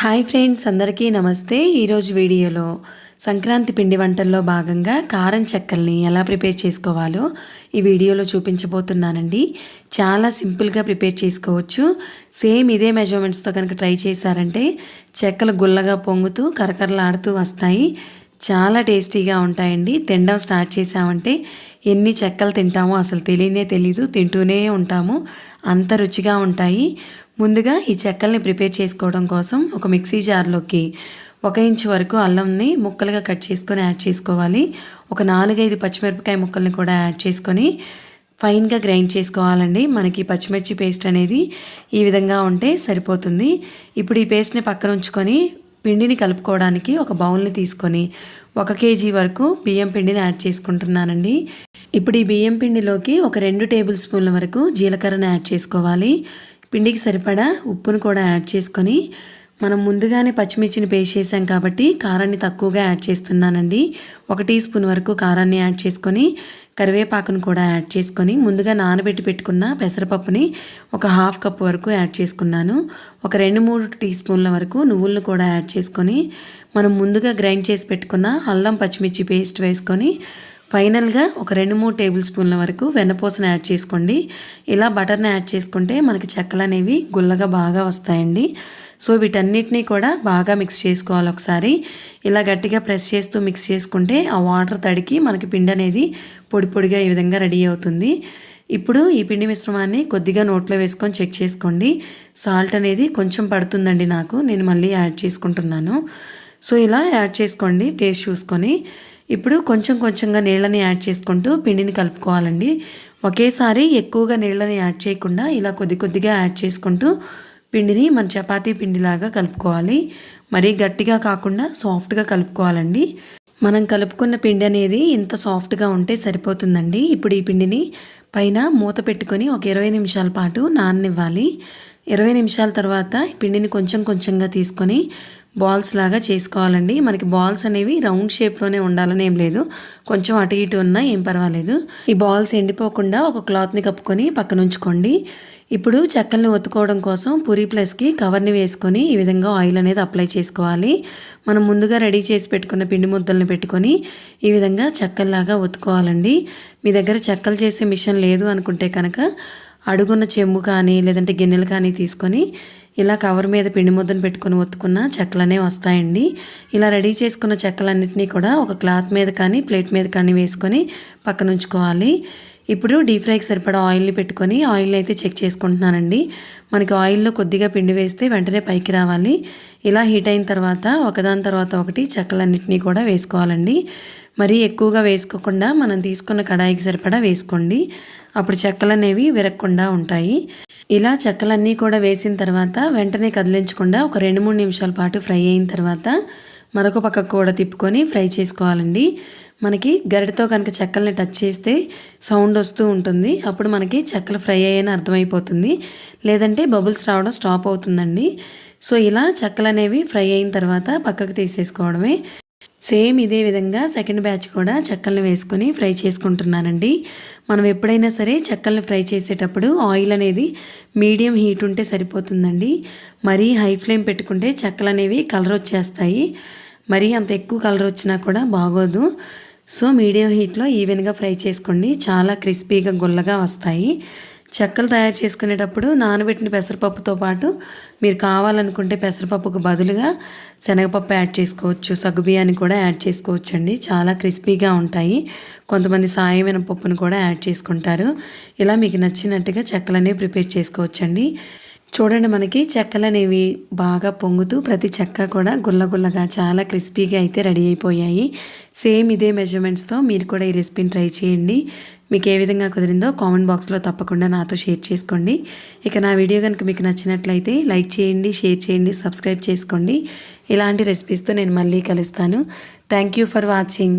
Hi friends అందరికీ నమస్తే. ఈరోజు వీడియోలో సంక్రాంతి పిండి వంటల్లో భాగంగా కారం చెక్కల్ని ఎలా ప్రిపేర్ చేసుకోవాలో ఈ వీడియోలో చూపించబోతున్నానండి. చాలా సింపుల్గా ప్రిపేర్ చేసుకోవచ్చు. సేమ్ ఇదే మెజర్మెంట్స్తో కనుక ట్రై చేశారంటే చెక్కలు గుల్లగా పొంగుతూ కరకరలాడుతూ వస్తాయి. చాలా టేస్టీగా ఉంటాయండి. తినడం స్టార్ట్ చేసామంటే ఎన్ని చెక్కలు తింటామో అసలు తెలియనే తెలీదు. తింటూనే ఉంటాము. అంత రుచిగా ఉంటాయి. ముందుగా ఈ చెక్కల్ని ప్రిపేర్ చేసుకోవడం కోసం ఒక మిక్సీ జార్లోకి ఒక ఇంచు వరకు అల్లంని ముక్కలుగా కట్ చేసుకొని యాడ్ చేసుకోవాలి. ఒక నాలుగైదు పచ్చిమిరపకాయ ముక్కల్ని కూడా యాడ్ చేసుకొని ఫైన్గా గ్రైండ్ చేసుకోవాలండి. మనకి పచ్చిమిర్చి పేస్ట్ అనేది ఈ విధంగా ఉంటే సరిపోతుంది. ఇప్పుడు ఈ పేస్ట్ని పక్కన ఉంచుకొని పిండిని కలుపుకోవడానికి ఒక బౌల్ని తీసుకొని ఒక కేజీ వరకు బియ్యం పిండిని యాడ్ చేసుకుంటున్నానండి. ఇప్పుడు ఈ బియ్యం పిండిలోకి ఒక రెండు టేబుల్ స్పూన్ల వరకు జీలకర్రను యాడ్ చేసుకోవాలి. పిండికి సరిపడా ఉప్పును కూడా యాడ్ చేసుకొని మనం ముందుగానే పచ్చిమిర్చిని పేస్ట్ చేసాం కాబట్టి కారాన్ని తక్కువగా యాడ్ చేస్తున్నానండి. ఒక టీ స్పూన్ వరకు కారాన్ని యాడ్ చేసుకొని కరివేపాకును కూడా యాడ్ చేసుకొని ముందుగా నానబెట్టి పెట్టుకున్న పెసరపప్పుని ఒక హాఫ్ కప్ వరకు యాడ్ చేసుకున్నాను. ఒక రెండు మూడు టీ స్పూన్ల వరకు నువ్వులను కూడా యాడ్ చేసుకొని మనం ముందుగా గ్రైండ్ చేసి పెట్టుకున్న అల్లం పచ్చిమిర్చి పేస్ట్ వేసుకొని ఫైనల్గా ఒక రెండు మూడు టేబుల్ స్పూన్ల వరకు వెన్నపూసను యాడ్ చేసుకోండి. ఇలా బటర్ని యాడ్ చేసుకుంటే మనకి చెక్కలు అనేవి గుల్లగా బాగా వస్తాయండి. సో వీటన్నిటినీ కూడా బాగా మిక్స్ చేసుకోవాలి ఒకసారి. ఇలా గట్టిగా ప్రెస్ చేస్తూ మిక్స్ చేసుకుంటే ఆ వాటర్ తడికి మనకి పిండి అనేది పొడి పొడిగా ఈ విధంగా రెడీ అవుతుంది. ఇప్పుడు ఈ పిండి మిశ్రమాన్ని కొద్దిగా నోట్లో వేసుకొని చెక్ చేసుకోండి. సాల్ట్ అనేది కొంచెం పడుతుందండి నాకు. నేను మళ్ళీ యాడ్ చేసుకుంటున్నాను. సో ఇలా యాడ్ చేసుకోండి టేస్ట్ చూసుకొని. ఇప్పుడు కొంచెం కొంచెంగా నీళ్ళని యాడ్ చేసుకుంటూ పిండిని కలుపుకోవాలండి. ఒకేసారి ఎక్కువగా నీళ్ళని యాడ్ చేయకుండా ఇలా కొద్ది కొద్దిగా యాడ్ చేసుకుంటూ పిండిని మన చపాతీ పిండిలాగా కలుపుకోవాలి. మరీ గట్టిగా కాకుండా సాఫ్ట్గా కలుపుకోవాలండి. మనం కలుపుకున్న పిండి అనేది ఇంత సాఫ్ట్గా ఉంటే సరిపోతుందండి. ఇప్పుడు ఈ పిండిని పైన మూత పెట్టుకొని ఒక ఇరవై నిమిషాల పాటు నాననివ్వాలి. ఇరవై నిమిషాల తర్వాత పిండిని కొంచెం కొంచెంగా తీసుకొని బాల్స్ లాగా చేసుకోవాలండి. మనకి బాల్స్ అనేవి రౌండ్ షేప్లోనే ఉండాలని ఏం లేదు. కొంచెం అటు ఇటు ఉన్నా ఏం పర్వాలేదు. ఈ బాల్స్ ఎండిపోకుండా ఒక క్లాత్ని కప్పుకొని పక్కన ఉంచుకోండి. ఇప్పుడు చెక్కల్ని ఒత్తుకోవడం కోసం పూరి ప్లస్కి కవర్ని వేసుకొని ఈ విధంగా ఆయిల్ అనేది అప్లై చేసుకోవాలి. మనం ముందుగా రెడీ చేసి పెట్టుకున్న పిండి ముద్దల్ని పెట్టుకొని ఈ విధంగా చెక్కల్లాగా ఒత్తుకోవాలండి. మీ దగ్గర చెక్కలు చేసే మిషన్ లేదు అనుకుంటే కనుక అడుగున్న చెంబు కానీ లేదంటే గిన్నెలు కానీ తీసుకొని ఇలా కవర్ మీద పిండి ముద్దను పెట్టుకొని ఒత్తుకున్న చెక్కలనే వస్తాయండి. ఇలా రెడీ చేసుకున్న చెక్కలన్నింటినీ కూడా ఒక క్లాత్ మీద కానీ ప్లేట్ మీద కానీ వేసుకొని పక్కన ఉంచుకోవాలి ఇప్పుడు డీప్ ఫ్రైకి సరిపడా ఆయిల్ని పెట్టుకొని ఆయిల్ని అయితే చెక్ చేసుకుంటున్నానండి. మనకి ఆయిల్లో కొద్దిగా పిండి వేస్తే వెంటనే పైకి రావాలి. ఇలా హీట్ అయిన తర్వాత ఒకదాని తర్వాత ఒకటి చెక్కలన్నింటినీ కూడా వేసుకోవాలండి. మరీ ఎక్కువగా వేసుకోకుండా మనం తీసుకున్న కడాయికి సరిపడా వేసుకోండి. అప్పుడు చెక్కలు అనేవి విరగకుండా ఉంటాయి. ఇలా చెక్కలన్నీ కూడా వేసిన తర్వాత వెంటనే కదిలించకుండా ఒక రెండు మూడు నిమిషాల పాటు ఫ్రై అయిన తర్వాత మరొక పక్కకు కూడా తిప్పుకొని ఫ్రై చేసుకోవాలండి. మనకి గరిటతో కనుక చెక్కల్ని టచ్ చేస్తే సౌండ్ వస్తూ ఉంటుంది. అప్పుడు మనకి చెక్కలు ఫ్రై అయ్యని అర్థమైపోతుంది. లేదంటే బబుల్స్ రావడం స్టాప్ అవుతుందండి. సో ఇలా చెక్కలు అనేవి ఫ్రై అయిన తర్వాత పక్కకు తీసేసుకోవడమే. సేమ్ ఇదే విధంగా సెకండ్ బ్యాచ్ కూడా చెక్కల్ని వేసుకొని ఫ్రై చేసుకుంటున్నానండి. మనం ఎప్పుడైనా సరే చెక్కల్ని ఫ్రై చేసేటప్పుడు ఆయిల్ అనేది మీడియం హీట్ ఉంటే సరిపోతుందండి. మరీ హై ఫ్లేమ్ పెట్టుకుంటే చెక్కలు అనేవి కలర్ వచ్చేస్తాయి. మరీ అంత ఎక్కువ కలర్ వచ్చినా కూడా బాగోదు. సో మీడియం హీట్లో ఈవెన్గా ఫ్రై చేసుకోండి. చాలా క్రిస్పీగా గుల్లగా వస్తాయి. చెక్కలు తయారు చేసుకునేటప్పుడు నానబెట్టిన పెసరపప్పుతో పాటు మీరు కావాలనుకుంటే పెసరపప్పుకు బదులుగా శనగపప్పు యాడ్ చేసుకోవచ్చు సగ్గుబియ్యాన్ని కూడా యాడ్ చేసుకోవచ్చు అండి చాలా క్రిస్పీగా ఉంటాయి. కొంతమంది సాయమైన పప్పును కూడా యాడ్ చేసుకుంటారు. ఇలా మీకు నచ్చినట్టుగా చెక్కలనేవి ప్రిపేర్ చేసుకోవచ్చండి. చూడండి మనకి చెక్కలు అనేవి బాగా పొంగుతూ ప్రతి చెక్క కూడా గుల్లగుల్లగా చాలా క్రిస్పీగా అయితే రెడీ అయిపోయాయి. సేమ్ ఇదే మెజర్మెంట్స్తో మీరు కూడా ఈ రెసిపీని ట్రై చేయండి. మీకు ఏ విధంగా కుదిరిందో కామెంట్ బాక్స్లో తప్పకుండా నాతో షేర్ చేసుకోండి. ఇక నా వీడియో కనుక మీకు నచ్చినట్లయితే లైక్ చేయండి షేర్ చేయండి సబ్స్క్రైబ్ చేసుకోండి. ఇలాంటి రెసిపీస్తో నేను మళ్ళీ కలుస్తాను. Thank you for watching.